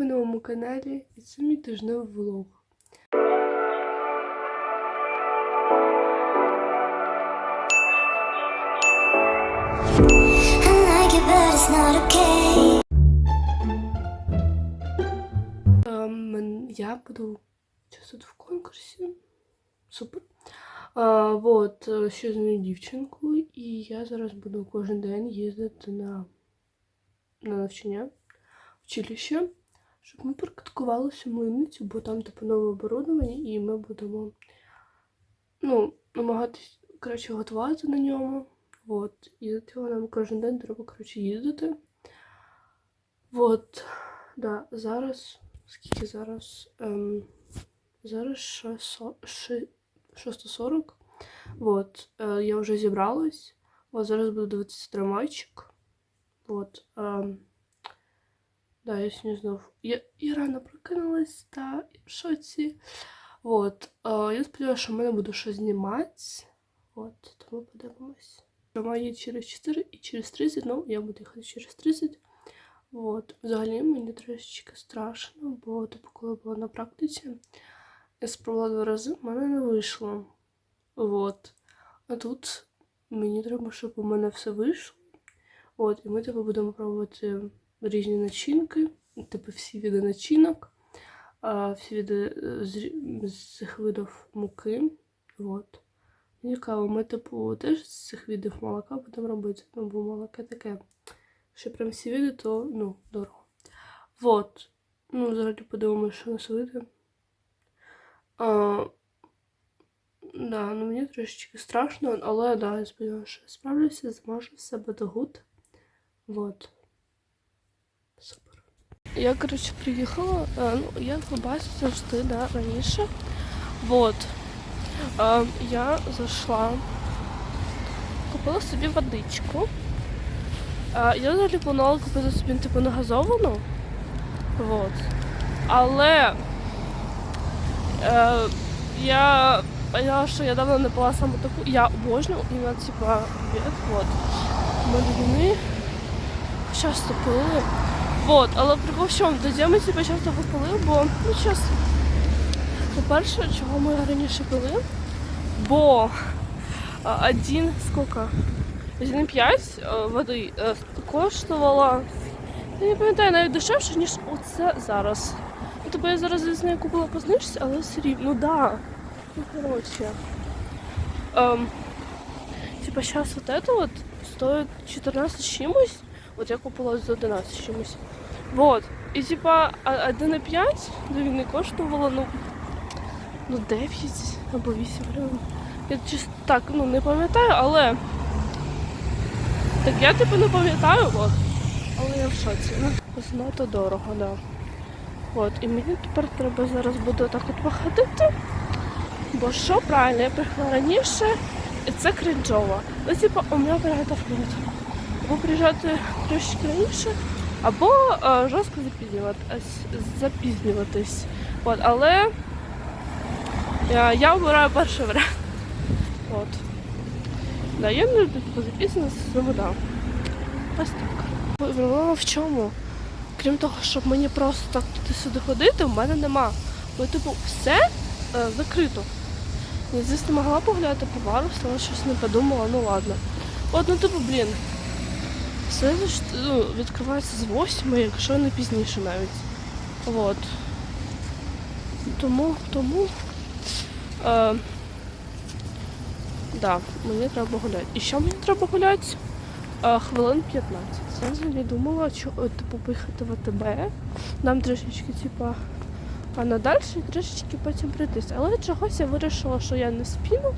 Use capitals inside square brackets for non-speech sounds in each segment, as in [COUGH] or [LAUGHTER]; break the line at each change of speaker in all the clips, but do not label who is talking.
ви на каналі, і це мій тижневий влог. Ем, я буду часто в конкурсі. Супер. А, вот, е, ще з моєю дівчинкою, і я зараз буду кожен день їздити на, на навчання училище, щоб ми практикувалися в бо там типу нове оборудовання, і ми будемо ну, намагатись коротше, готувати на ньому. Вот. І для цього нам кожен день треба коротше, їздити. Вот. Да, зараз. Скільки зараз? Ем, зараз 6.40. Вот. Е, я вже зібралась. Вот, зараз буду дивитися трамвайчик. Вот. Ем, да, я сьогодні знов. Я, я рано прокинулась, та в шоці. Вот. Е, я сподіваюся, що в мене буде щось знімати. Вот, тому подивимось. Трамвай є через 4 і через 30, ну, я буду їхати через 30. От, взагалі мені трошечки страшно, бо типу, коли була на практиці, я спробувала два рази, в мене не вийшло. От. А тут мені треба, щоб у мене все вийшло. От, і ми типу будемо пробувати різні начинки, типу всі види начинок, всі види е, з, цих видів муки. От. Цікаво, ми, типу, теж з цих видів молока будемо робити. Ну, бо молоко таке. Якщо прям всі види, то ну, дорого. Вот. Ну, взагалі подивимося, що нас вийде. А, да, ну мені трошечки страшно, але да, я сподіваюся, що справлюся, зможу все буде гуд. Вот. Я, коротше, приїхала, ну, як ви завжди, да, раніше. Вот. Я зайшла, купила собі водичку. Я взагалі планувала купити собі типу не газовану. Вот. Але е, я поняла, що я давно не пила саме таку. Я обожнюю іменно типа обід. Вот. Малюни. Часто пили. Вот, але прикол в чому? Тоді ми типу, часто попили, бо ну час. По-перше, чого ми раніше пили? Бо один скільки? 1,5 е, води е, коштувала. Я не пам'ятаю навіть дешевше, ніж оце зараз. Ну, тобто я зараз з нею купила по але все рівно. Ну да. Ну, коротше. Ем, типа зараз вот это вот стоит 14 чимось. От я купила за 11 чимось. Вот. І типа 1,5 до війни коштувало, ну, ну 9 або 8 гривень. Я чисто так, ну не пам'ятаю, але. Так я типу не пам'ятаю, от. Але я в шоці. Ну, занадто дорого, да. От, і мені тепер треба зараз буде так от походити. Бо що правильно, я приїхала раніше, і це кринжово. Ну, типу, у мене нет. Або приїжджати трошки раніше, або е, жорстко запізнюватись. запізнюватись. От, але я, я обираю перший варіант. От. Да, я не люблю типу записано з вода. Ось так. Проблема в чому? Крім того, щоб мені просто так туди-сюди ходити, в мене нема. Бо, типу, все е, закрито. Я, звісно, могла поглядати по бару, але щось не подумала, ну ладно. От, ну типу, блін. Все ну, відкривається з 8, якщо не пізніше навіть. От. Тому, тому. Е, Да, мені треба гуляти. І що мені треба гуляти? А, хвилин 15. Я взагалі думала, що типу, поїхати в АТБ, нам трішечки, типа, а надалі трішечки потім прийтись. Але чогось я вирішила, що я не спіну,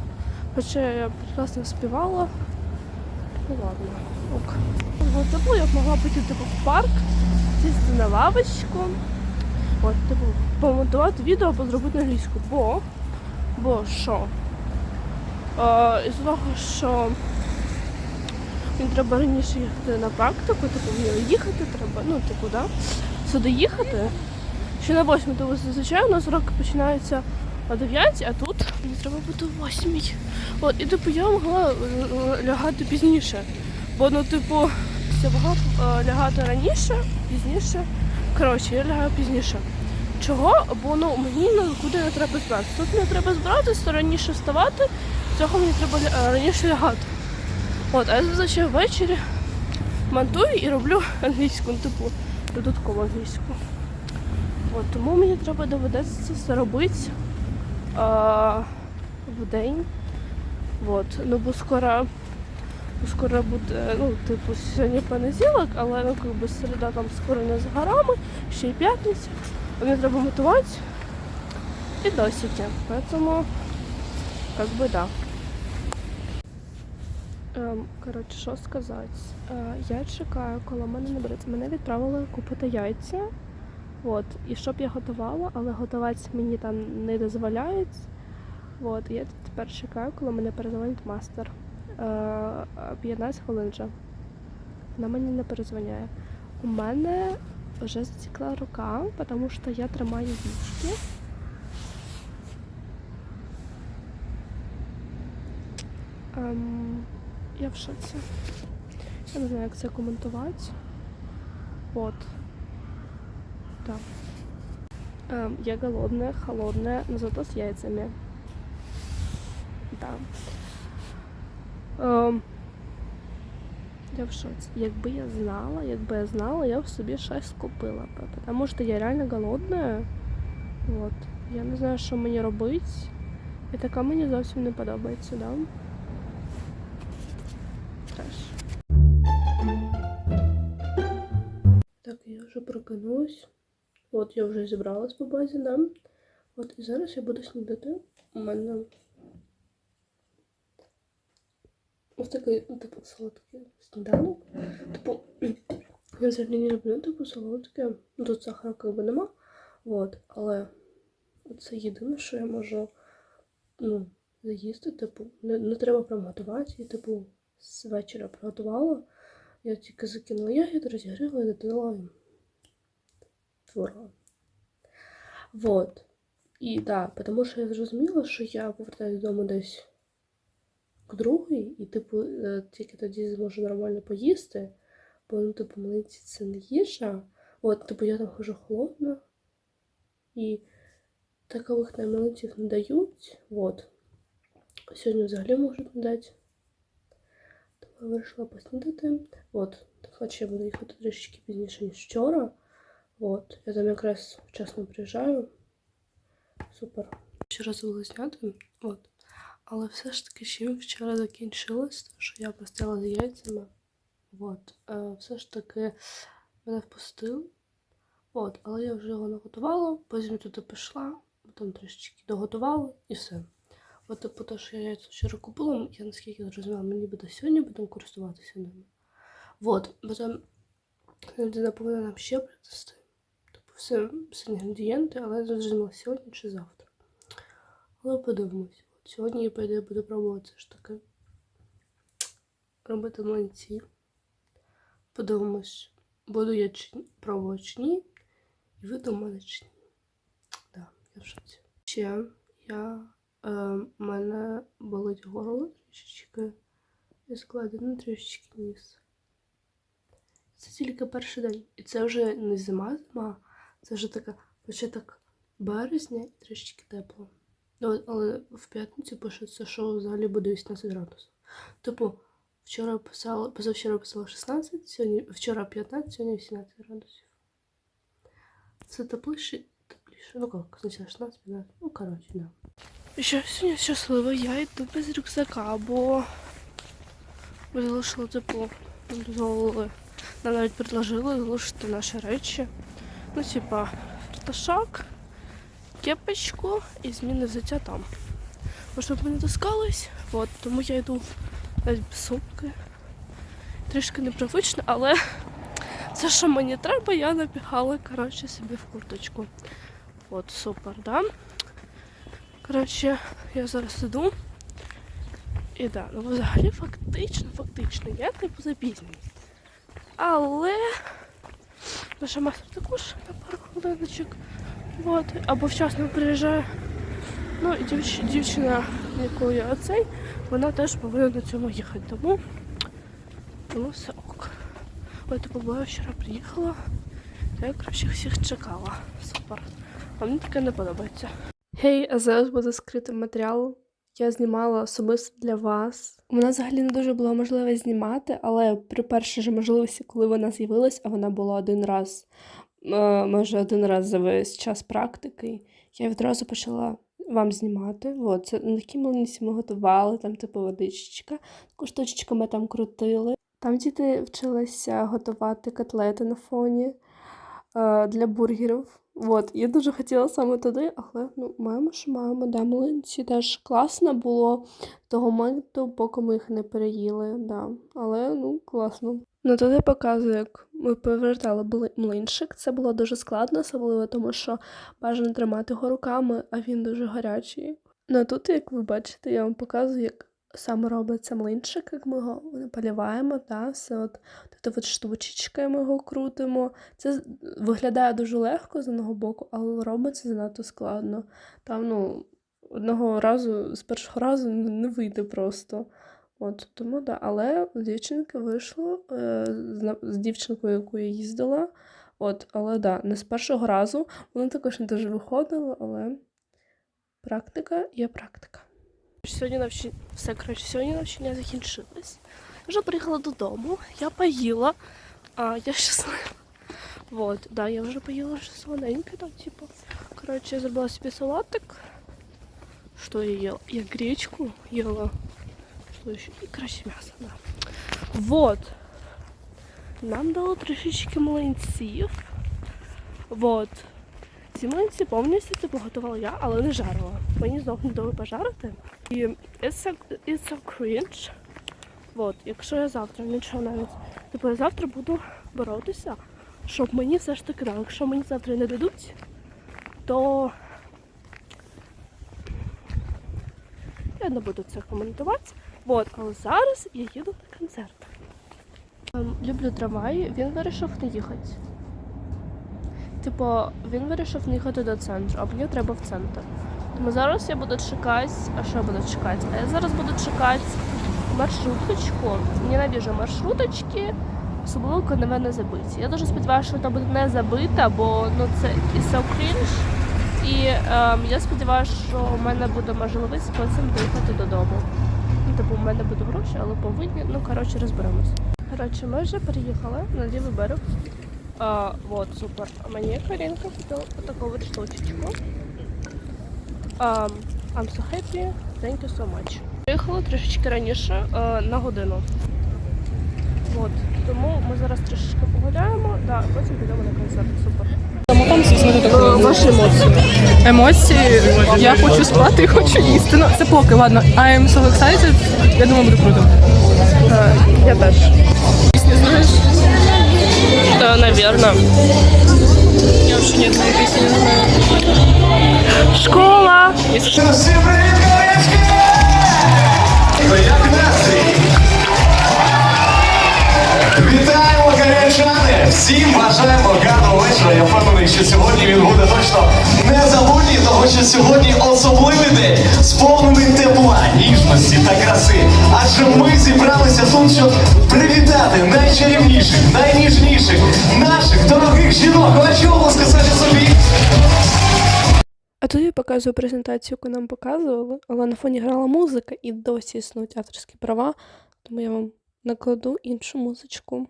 хоча я прекрасно співала. Ну ладно, ок. От, типу, я б могла піти типу, в парк, сісти на лавочку, от, типу, помонтувати відео або зробити англійську. Бо, бо що? Е, із того, що мені треба раніше їхати на практику, типу мені їхати треба, ну типу, да? Сюди їхати. Ще на 8, тому зазвичай у нас уроки починаються о 9, а тут мені треба бути о 8. От, і типу я могла е, лягати пізніше. Бо ну, типу, я могла е, лягати раніше, пізніше. Коротше, я лягаю пізніше. Чого? Бо ну мені нікуди не треба збиратися. Тут не треба збиратися, раніше вставати, цього мені треба е, раніше лягати. От, а я зазвичай ввечері монтую і роблю англійську, ну, типу, додаткову англійську. От, тому мені треба доведеться це все робити а, в день. От, ну бо скоро, скоро буде, ну, типу, сьогодні понеділок, але ну, как би, середа там скоро не за горами, ще й п'ятниця. Мені треба готувати і досики. Поэтому, как би, да. Ем, коротше, що сказати? Е, я чекаю, коли мене набереться. Мене відправили купити яйця. От, і щоб я готувала, але готувати мені там не дозволяють. От, я тепер чекаю, коли мене перезвонить мастер. Е, 15 хвилин вже. Вона мені не перезвоняє. У мене вже затекла рука, тому що я тримаю вічки. Ем, я в шоці. Я не знаю, як це коментувати. От. Так. Ем, я голодная, холодная, но зато с яйцами. Да. Ем, я в шоці. Якби я знала, якби я знала, я б собі щось купила. Тому що я реально голодна. От. Я не знаю, що мені робити. І така мені зовсім не подобається, да? Треш. Так, я вже прокинулась. От я вже зібралась по базі, да? От і зараз я буду снідати. У мене ось такий, ну, типу, солодкий сніданок. Типу, я взагалі не люблю типу солодке. Ну, тут сахара как би нема. От, але це єдине, що я можу ну, заїсти, типу, не, не треба прям готувати. І, типу, з вечора приготувала. Я тільки закинула ягід, розігріла і додала творога. Вот. І да, тому що я зрозуміла, що я повертаюся додому десь к другій, і, типу, е, тільки тоді зможу нормально поїсти, бо, ну, типу, млинці це не їжа. От, типу, я там хожу холодна, і такових нам не дають. Вот. Сьогодні взагалі можуть не дати. Тому я вирішила поснідати. От, хоч я буду їхати трішечки пізніше, ніж вчора. От, я там якраз вчасно приїжджаю. Супер. Вчора забула зняти. От. Але все ж таки чим вчора закінчилось, то що я постила з яйцями. От. Е, все ж таки мене впустив. От, але я вже його наготувала, потім туди пішла, потім трішечки доготувала і все. От, типу, те, що я яйця вчора купила, я наскільки зрозуміла, мені буде сьогодні будемо користуватися ними. От, потім людина повинна нам ще принести. Типу, все, все інгредієнти, але я зрозуміла сьогодні чи завтра. Але подивимось. Сьогодні я по ідеї буду пробувати все ж таки робити млинці. Подивимось, буду я чи... пробувати чи ні, і ви мене чи ні. Да, я в шоці. Ще я е, мене болить горло трішечки і складено трішечки ніс. Це тільки перший день. І це вже не зима зима, це вже така початок березня і трішечки тепло. Ну, Але в п'ятницю пишеться, що взагалі буде 18 градусів. Типу, вчора писала, позавчора писала 16, сьогодні, вчора 15, сьогодні 18 градусів. Це тепліше, тепліше. Ну як, спочатку 16, 15. Ну, коротше, да. Ще сьогодні щаслива, я йду без рюкзака, бо ми залишили типу, дозволили. Нам навіть предложили залишити наші речі. Ну, типа, фарташок, кепочку і зміни взуття там. Бо щоб ми не таскались, от, тому я йду навіть без сумки. Трішки непривично, але це, що мені треба, я напіхала коротше, собі в курточку. От, супер, да? Коротше, я зараз іду. І да, ну взагалі фактично, фактично, я типу запізнююсь. Але наша мастер також на пару хвилиночок. Вот. Або вчасно приїжджає. Ну і дівч... дівчина, яку я оцей, вона теж повинна на цьому їхати. Тому, тому все ок. От типу, бо я вчора приїхала, Я краще всіх чекала. Супер. А мені таке не подобається. Гей, а зараз буде скритий матеріал. Я знімала особисто для вас. У мене взагалі не дуже була можливість знімати, але при першій же можливості, коли вона з'явилась, а вона була один раз, може один раз за весь час практики, я відразу почала вам знімати. От, це на такій млинці ми готували, там типу водичка, таку ми там крутили. Там діти вчилися готувати котлети на фоні е, для бургерів. От, я дуже хотіла саме туди, але ну, маємо, що маємо, да, млинці теж класно було того моменту, поки ми їх не переїли, да. Але ну класно. Ну туди показую, як ми повертали млинчик. Це було дуже складно, особливо тому, що бажано тримати його руками, а він дуже гарячий. Ну а тут, як ви бачите, я вам показую, як саме робиться млинчик, як ми його поливаємо, та, все от Тобто от штучечкою ми його крутимо. Це виглядає дуже легко з одного боку, але робиться занадто складно. Там, ну, одного разу, з першого разу не вийде просто. От, тому, да. Але у дівчинки вийшло е, з, дівчинкою, яку я їздила. От, але да, не з першого разу. Воно також не дуже виходило, але практика є практика. Сьогодні навчання, все, коротше, сьогодні навчання закінчилось. Я вже приїхала додому, я поїла, а я щаслива. Вот, да, я вже поїла вже солоденьке, там, типу. Коротше, я зробила собі салатик. Що я їла? Я гречку їла. Що ще? І краще м'ясо, да. Вот. Нам дало трішечки млинців. Вот. Ці млинці повністю типу готувала я, але не жарила. Мені знову не дали пожарити. І it's so, it's so cringe. От, якщо я завтра нічого навіть. Типу я завтра буду боротися, щоб мені все ж таки дали. Якщо мені завтра не дадуть, то я не буду це коментувати. От, але зараз я їду на концерт. Ем, люблю трамвай, він вирішив не їхати. Типу, він вирішив не їхати до центру, а мені треба в центр. Тому зараз я буду чекати. А що я буду чекати? А я зараз буду чекати маршруточку. Ненавижу маршруточки, особливо коли на мене забиті. Я дуже сподіваюся, що вона буде не забита, бо ну це і so cringe. І ем, я сподіваюся, що в мене буде можливість потім доїхати додому. Типу, в мене будуть гроші, але повинні. Ну, коротше, розберемось. Коротше, ми вже приїхали на лівий берег. А, вот, супер. А мені Карінка купила таку от штучечку. Um, I'm so happy. Thank you so much. Приїхали трішечки раніше е, на годину. От. Тому ми зараз трішечки погуляємо, да, потім підемо на концерт. Супер. Ваші емоції.
Емоції, я хочу спати і хочу їсти. Ну, це поки, ладно. I am so excited. Я думаю, буде круто.
Е, я теж.
Пісню знаєш?
Да, наверное.
Я взагалі ні одної пісні не знаю.
Школа!
Всім Всім бажаємо гарного вечора. Я впевнений, що сьогодні він буде точно незабутній, тому що сьогодні особливий день, сповнений тепла, ніжності та краси. Адже ми зібралися тут, щоб привітати найчарівніших, найніжніших наших дорогих жінок. Хочу вам сказати собі.
А тут я показую презентацію, яку нам показували, але на фоні грала музика і досі існують авторські права, тому я вам накладу іншу музичку.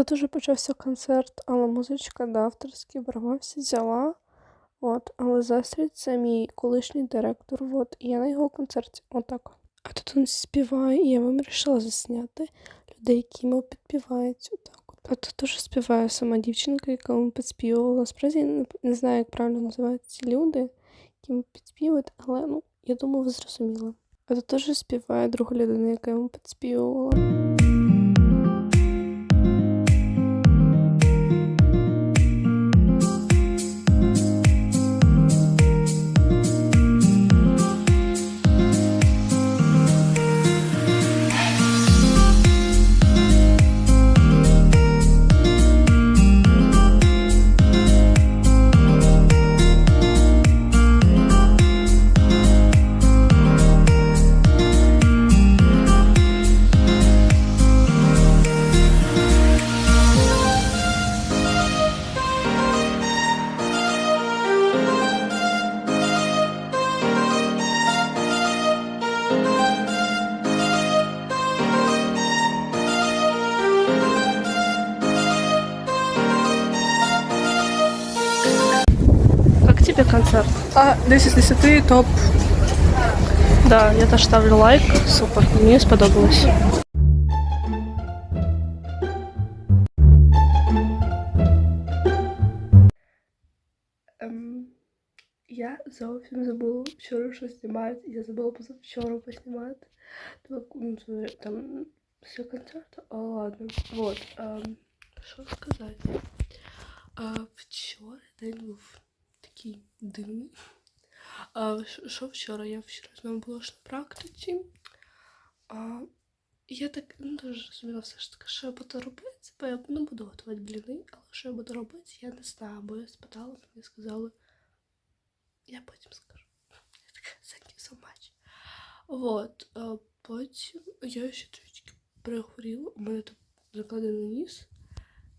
Тут уже почався концерт, але музичка да, авторські права всі взяла. От, але застріт це мій колишній директор. От, і я на його концерті. Отак. А тут він співає, і я вирішила засняти людей, які йому підпівають. Отак. От. А тут теж співає сама дівчинка, яка йому підспівувала. Насправді я не, знаю, як правильно називаються люди, які підспівують, але ну, я думаю, ви зрозуміли. А тут теж співає друга людина, яка йому підспівувала.
10 з 10 топ.
Да, я теж ставлю лайк. Супер, мені сподобалось. Ем, я зовсім забула вчора щось знімати. Я забула позавчора поснімати. Так, ну, це там все концерти, а ладно. Вот. ем, що сказати? А, вчора день був такий дивний. А, що- вчора? Я вчора знову була ж на практиці. А, я так не дуже розуміла все ж таки, що я буду робити, бо я не буду готувати бліни, але що я буду робити, я не знаю, бо я спитала, мені сказали, я потім скажу. Я така, thank you so much. Вот, а потім я ще трішки перехворіла, у мене тут закладений ніс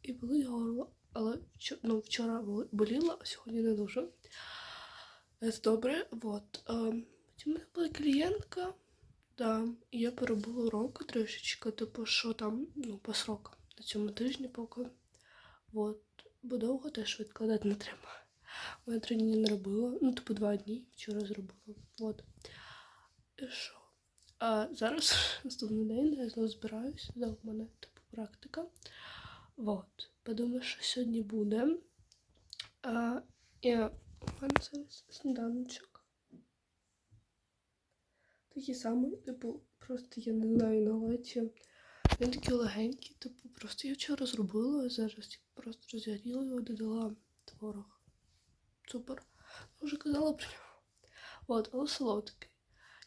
і болить горло. Але ну, вчора боліло, а сьогодні не дуже. Це добре. Вот. Ем, Потім у мене була клієнтка, да, і я перебула уроки трішечки, типу, що там, ну, по срокам на цьому тижні поки. Вот. Бо довго теж відкладати не треба. Я три дні не робила, ну, типу, два дні вчора зробила. Вот. І що? А зараз [LAUGHS] наступний день, я знову збираюся, да, у мене типу практика. Вот. Подумаю, що сьогодні буде. А, і мене сніданочок. Такий самий, типу, просто я не знаю на леті. Він такий легенький, типу, просто я вчора зробила, зараз типу, просто розігріла його, додала творог. Супер. Вже казала про нього. От, але солодкий.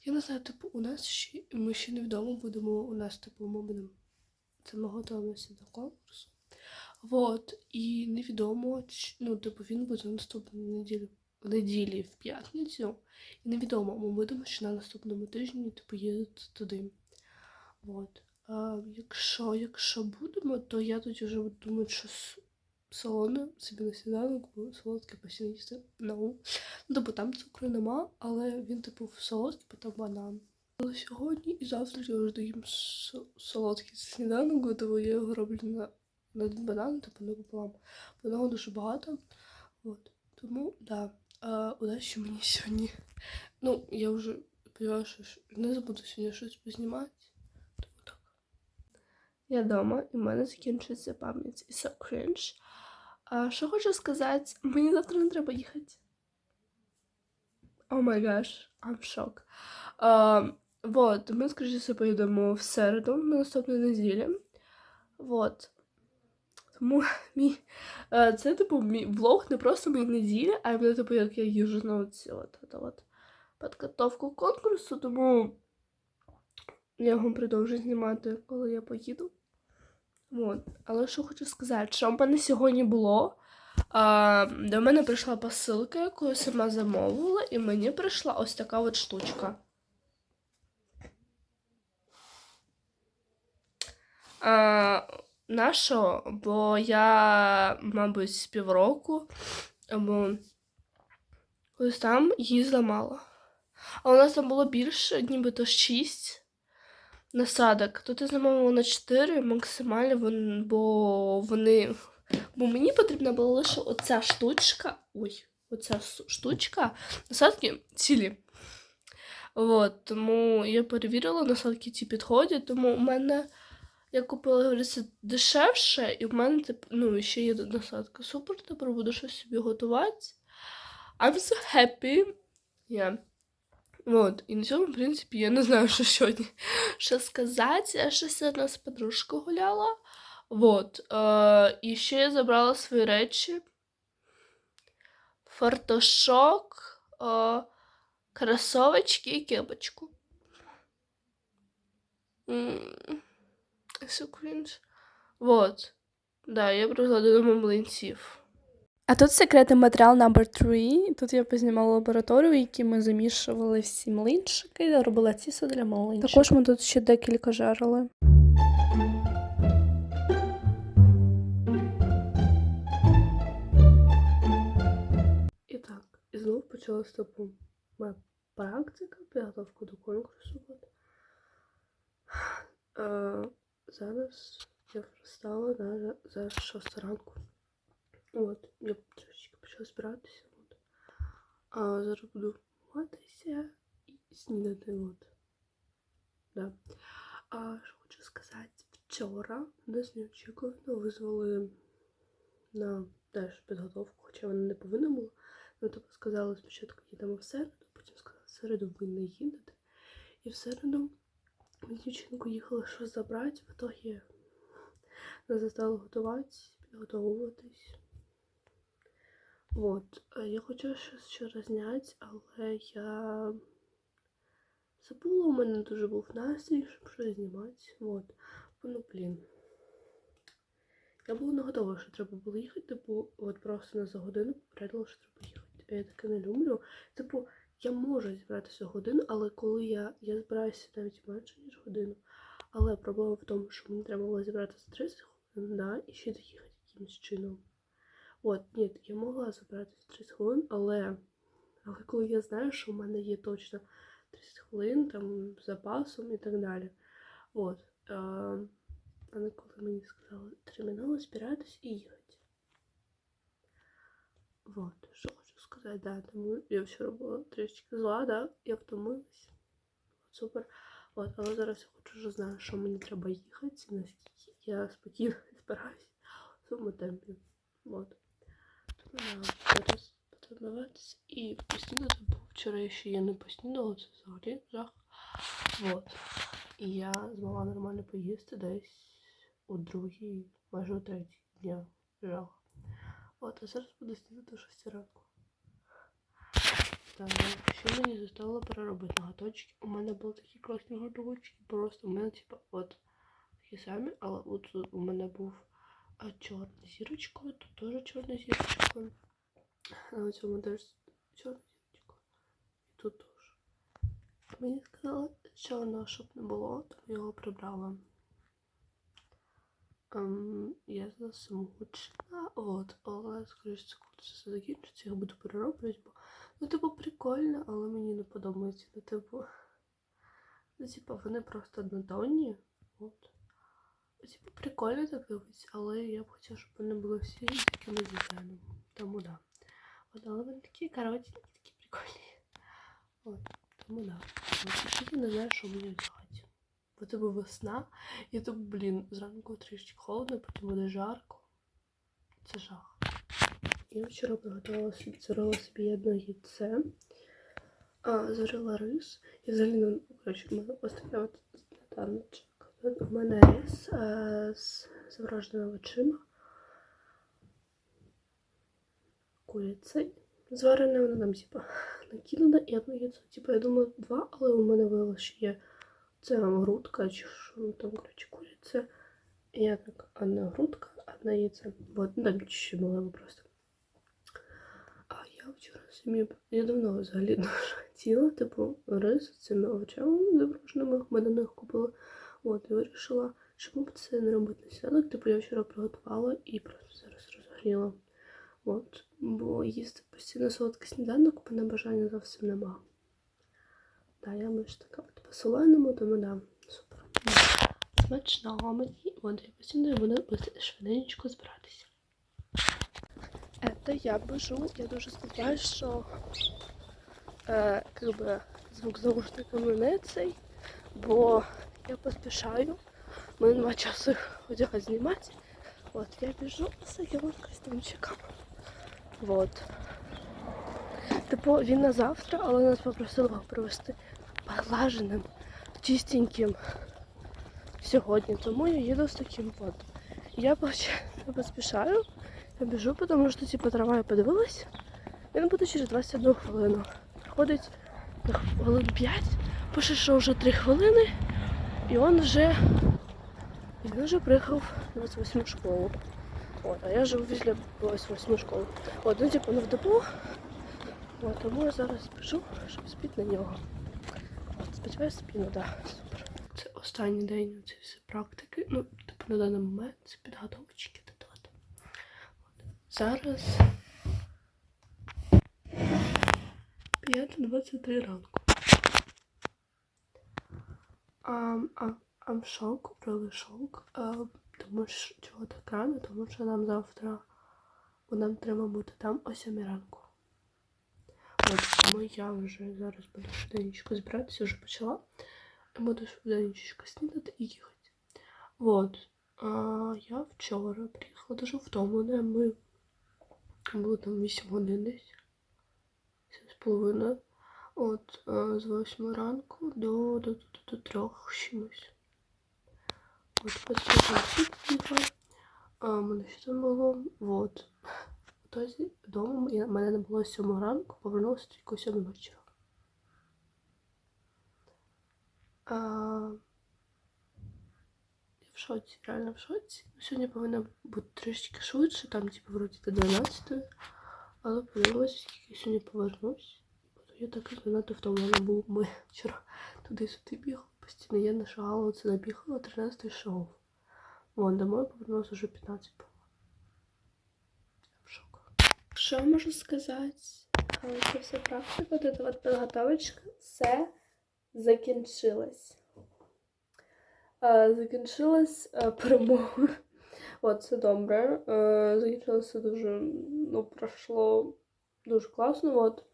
Я не знаю, типу, у нас ще, ми ще не вдома будемо, у нас, типу, ми будемо. Це ми готуємося до конкурсу. Вот, і невідомо, ну, типу, він буде наступної неділі, в неділі в п'ятницю. І невідомо, ми будемо ще на наступному тижні, типу, їздити туди. Вот. А, якщо, якщо будемо, то я тоді вже думати, що солоне собі на сніданок, бо солодке постійно їсти. Ну, типу, там цукру нема, але він, типу, солодкий, бо там банан. Але сьогодні і завтра я вже доїм со- солодкий сніданок, бо я його роблю на на один банан, типу не пополам. Одного дуже багато. От. Тому, да. А, удачі мені сьогодні. Ну, я вже сподіваюся, що не забуду сьогодні щось познімати. Тому так. Я вдома, і в мене закінчується пам'ять. І so cringe. А, що хочу сказати, мені завтра не треба їхати. О май гаш, I'm shock. А, ми, скоріше поїдемо в середу на наступній неділі. Вот. Тому [LAUGHS] мій, е, це, типу, мій влог не просто моїй неділі, а іменно, типу, як я їжджу на ці от, от, от підготовку конкурсу, тому я його продовжу знімати, коли я поїду. От. Але що хочу сказати, що в мене сьогодні було. А, до мене прийшла посилка, яку я сама замовила, і мені прийшла ось така от штучка. А, на що? Бо я, мабуть, з півроку або ось там її зламала. А у нас там було більше, нібито 6 насадок. Тут я замовила на 4 максимально, бо вони. Бо мені потрібна була лише оця штучка. Ой, оця штучка. Насадки цілі. От, тому я перевірила, насадки ці підходять, тому у мене я купила, говориться, дешевше, і в мене тип, ну, ще є насадка. Супер, тепер буду щось собі готувати. I'm so happy. Yeah. Вот. І на цьому, в принципі, я не знаю, що сьогодні що сказати. Я ще сьогодні з подружкою гуляла. Вот. Е, і ще я забрала свої речі. Фартушок, е, кросовочки і кепочку. М, So. Вот. Да, я привезла додому млинців.
А тут секретний матеріал номер 3. Тут я познімала лабораторію, в якій ми замішували всі млинчики робила тісто для млинчиків. Також ми тут ще декілька жарили.
І так, і знову почалася типу, моя практика, підготовка до конкурсу. Е, зараз я встала на зараз 6 ранку. От, я трішки почала збиратися. От. А зараз буду матися і снідати. От. Да. А що хочу сказати, вчора нас неочікувано визвали на теж підготовку, хоча вона не повинна була. Ну, тобто сказали спочатку їдемо в середу, потім сказали, в середу ви не їдете. І в середу з дівчинкою щось забрати, в итогі нас застали готувати, підготовуватись. Вот. Е, Я хочу щось ще зняти, але я забула, у мене дуже був настрій, щоб щось знімати. Вот. Ну, блін. Я була не готова, що треба було їхати, типу, от просто на за годину попередила, що треба їхати. А я таке не люблю. Типу, я можу зібратися годину, але коли я, я збираюся навіть менше, ніж годину. Але проблема в тому, що мені треба було зібратися 30 хвилин, да, і ще доїхати якимось чином. От, ні, я могла забратися 30 хвилин, але, але коли я знаю, що в мене є точно 30 хвилин там з запасом і так далі. От. А не коли мені сказали терміново збиратись і їхати. Вот, що сказати, да, тому я вчора була трішечки зла, да, я втомилась. От, супер. От, але зараз я хочу вже знаю, що мені треба їхати, наскільки я спокійно збираюсь [LAUGHS] в своєму темпі. От. Тому да, зараз потренуватися і поснідати, бо вчора я ще я не поснідала, це взагалі жах. Вот. І я змогла нормально поїсти десь у другій, майже у третій дня. Жах. От, а зараз буду снідати о 6 ранку. Так, ще мені zostało переробити ноготочки. У мене були такі класні ноготочки. Просто у мене, типа, от такі самі, але от у мене був а, чорна зірочкою, тут теж чорна зірочка. На цьому теж чорна зірочка. І тут теж. Мені сказали, чорного, щоб не було, тому його прибрала. Ем, я засмучена, от, але скоріше це все закінчиться, я буду перероблювати, бо ну, типу, прикольно, але мені не подобається. Ну, типу, ну, типу, вони просто однотонні. От. Типу, прикольно так дивиться, але я б хотіла, щоб вони були всі з якимось дизайном. Тому да. От, але вони такі коротенькі, такі прикольні. От, тому да. От, і я не знаю, що мені взяти. Бо типу весна, і то, блін, зранку трішки холодно, потім буде жарко. Це жах. Я вчора приготувала зварила собі одне яйце, а, зварила рис. І взагалі, ну, коротше, у мене ось таке от сніданочок. У мене рис а, з замороженими очима. Курицей зварене, вона там, типа, накидана і одне яйце. Типа, я думала два, але у мене виявилося, що є це грудка, чи що ну, там, коротше, куриця. Я так, одна грудка, одне яйце. Вот, ну, там чуть-чуть було просто. Вчора собі, я давно взагалі [LAUGHS] дуже хотіла, типу, рис цими овочами запрошеними, ми на них купили. От, і вирішила, чому б це не робити на сніданок. Типу, я вчора приготувала і просто зараз розгоріла. От, бо їсти постійно солодкий сніданок, мене бажання зовсім нема. Да, я більш така от по-соленому, тому да, супер. Смачного мені, от я постійно буду швиденько збиратися.
Это я бежу. Я дуже сподіваюся, що е, как би, звук з наушниками не цей, бо я поспішаю. Мені нема часу одягати знімати. От, я біжу з таким костюмчиком. Вот. Типу, він на завтра, але нас попросили його привезти поглаженим, чистеньким сьогодні. Тому я їду з таким от. Я поспішаю. Я біжу, тому що типу, трава я подивилась. Він буде через 21 хвилину. Приходить на хвилин 5, пише, що вже 3 хвилини, і він вже, він вже приїхав в 28 школу. От, а я живу після 28 школи. От, ну типу, не в депо. От, тому я зараз біжу, щоб спіти на нього. От, сподіваюся, спіну, так, супер.
Це останній день цієї практики. Ну, типу, на даний момент це підготовочки. Зараз 5.23 ранку. А, а, а в шок, правда шок. А, тому що чого так рано, тому що нам завтра бо нам треба бути там о 7 ранку. От,
тому я вже зараз буду швиденько збиратися, вже почала. Буду швиденько снідати і їхати. Вот. А, я вчора приїхала дуже втомлена. Ми було там 8 годин десь. 7,5. От з 8 ранку до, до, до, 3 чимось. От потім їхала. А, у мене що там було? Вот. Тобто вдома я- мене не було 7 ранку, повернулася тільки о 7 вечора. А, я в шоці, реально в шоці. Сьогодні повинна бути трішки швидше, там типу вроді до 12, але подивилася, скільки сьогодні повернусь. Я так і занадто втомлена був. Ми вчора туди-сюди бігали постійно. Я не шагала, оце набігала 13 шоу. Вон, домой повернулася вже 15 було. В шоку.
Що можу сказати? Це все практика, от підготовочка, все закінчилось. А, Закінчилась а, [LAUGHS] перемога. От, це добре. Закінчилося дуже, ну, пройшло дуже класно. От,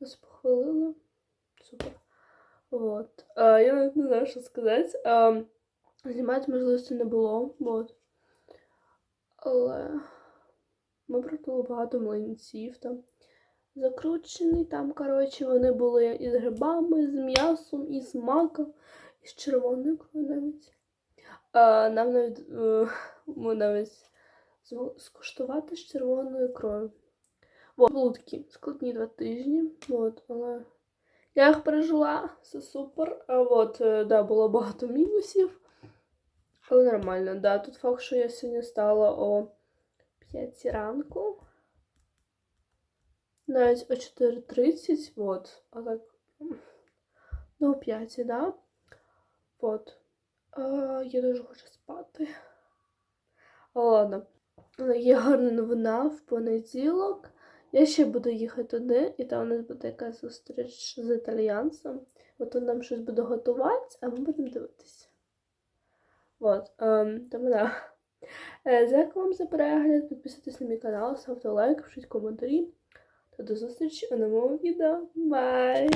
нас похвалили. Супер. От. Я навіть не знаю, що сказати. Знімати можливості не було. От. Але. Ми пропили багато млинців там. Закручений там, коротше, вони були із грибами, з м'ясом, і з маком, і з червоною ікрою навіть. Нам навіть е, ми навіть скуштувати з червоною. От, були такі складні два тижні, от, але я їх пережила, все супер. А от, е, да, було багато мінусів. Але нормально, да. Тут факт, що я сьогодні стала о 5 ранку. Навіть о 4.30, вот. А так. Ну, о 5, да? Вот. А, я дуже хочу спати. Ладно. Є гарна новина в понеділок. Я ще буду їхати туди, і там у нас буде якась зустріч з італіянцем. От він нам щось буде готувати, а ми будемо дивитися. Вот. Ем, тому да. Е, Дякую вам за перегляд. Підписуйтесь на мій канал, ставте лайк, пишіть коментарі. Та до зустрічі у новому відео. Бай!